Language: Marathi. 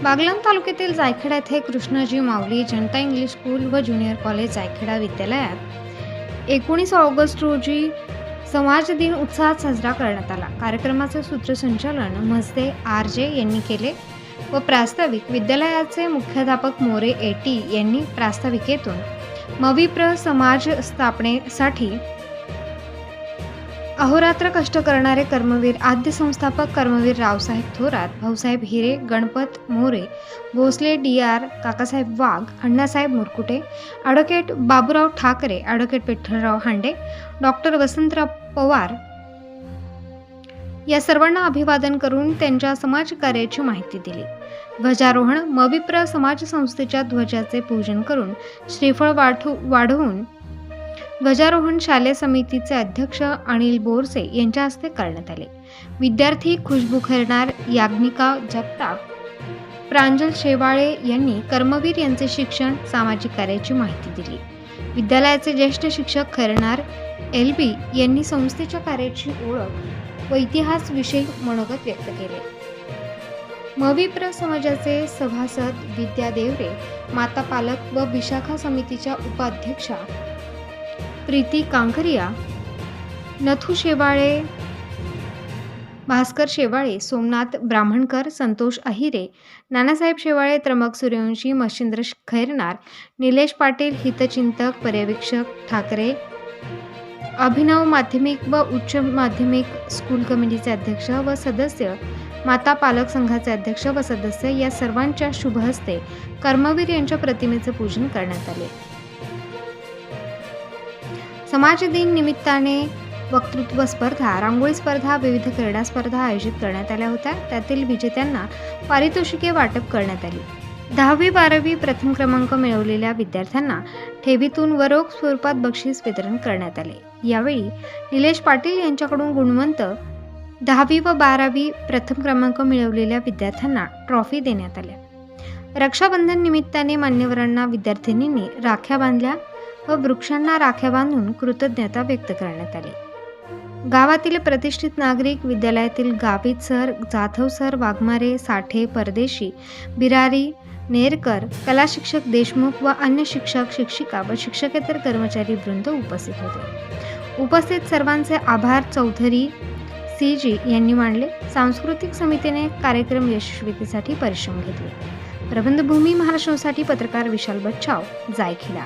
बागलाण तालुक्यातील जायखेडा येथे कृष्णाजी माऊली जनता इंग्लिश स्कूल व ज्युनियर कॉलेज जायखेडा विद्यालयात एकोणीस ऑगस्ट रोजी समाज दिन उत्साहात साजरा करण्यात आला. कार्यक्रमाचे सूत्रसंचालन मजदे आर जे यांनी केले व प्रास्ताविक विद्यालयाचे मुख्याध्यापक मोरे एटी यांनी प्रास्ताविकेतून मविप्र समाज स्थापनेसाठी अहोरात्र कष्ट करणारे कर्मवीर आद्य संस्थापक Karmaveer Raosaheb Thorat Bhausaheb Hire Ganpat More Bhosale D R Kakasaheb Wagh Annasaheb Murkute advocate Baburao Thakare advocate Vitthalrao Hande doctor Vasantrao Pawar या सर्वांना अभिवादन करून त्यांच्या समाजकार्याची माहिती दिली. ध्वजारोहण मविप्र समाज संस्थेच्या ध्वजाचे पूजन करून श्रीफळ वाढू वाढवून ध्वजारोहण शालेय समितीचे अध्यक्ष अनिल बोरसे यांच्या हस्ते करण्यात आले. विद्यार्थी खुशबू खैरनार याज्ञिका जगताप प्रांजल शेवाळे यांनी कर्मवीर यांचे शिक्षण सामाजिक कार्याची माहिती दिली. विद्यालयाचे ज्येष्ठ शिक्षक खैरनार एल बी यांनी संस्थेच्या कार्याची ओळख व इतिहास विषयी मनोगत व्यक्त केले. मविप्र समाजाचे सभासद विद्या देवरे माता पालक व विशाखा समितीच्या उपाध्यक्षा प्रीती कांकरिया नथू शेवाळे भास्कर शेवाळे सोमनाथ ब्राह्मणकर संतोष अहिरे नानासाहेब शेवाळे त्र्यंबक सूर्यवंशी मच्छिंद्र खैरनार निलेश पाटील हितचिंतक पर्यवेक्षक ठाकरे अभिनव माध्यमिक व उच्च माध्यमिक स्कूल कमिटीचे अध्यक्ष व सदस्य माता पालक संघाचे अध्यक्ष व सदस्य या सर्वांच्या शुभहस्ते कर्मवीर यांच्या प्रतिमेचे पूजन करण्यात आले. समाज दिन निमित्ताने वक्तृत्व स्पर्धा रांगोळी स्पर्धा विविध क्रीडा स्पर्धा आयोजित करण्यात आल्या होत्या. त्यातील विजेत्यांना पारितोषिके वाटप करण्यात आली. दहावी बारावी प्रथम क्रमांक मिळवलेल्या विद्यार्थ्यांना ठेवीतून व रोख स्वरूपात बक्षीस वितरण करण्यात आले. यावेळी निलेश पाटील यांच्याकडून गुणवंत दहावी व बारावी प्रथम क्रमांक मिळवलेल्या विद्यार्थ्यांना ट्रॉफी देण्यात आल्या. रक्षाबंधन निमित्ताने मान्यवरांना विद्यार्थिनींनी राख्या बांधल्या. व वृक्षांना राख्या बांधून कृतज्ञता व्यक्त करण्यात आली. गावातील प्रतिष्ठित नागरिक विद्यालयातील गावित सर जाधव सर वाघमारे साठे परदेशी बिरारी नेरकर कला शिक्षक देशमुख व अन्य शिक्षक शिक्षिका व शिक्षकेतर कर्मचारी वृंद उपस्थित होते. उपस्थित सर्वांचे आभार चौधरी सी जी यांनी मांडले सांस्कृतिक समितीने कार्यक्रम यशस्वीतेसाठी परिश्रम घेतले. प्रबंधभूमी महाराष्ट्रासाठी पत्रकार विशाल बच्छाव जायखिला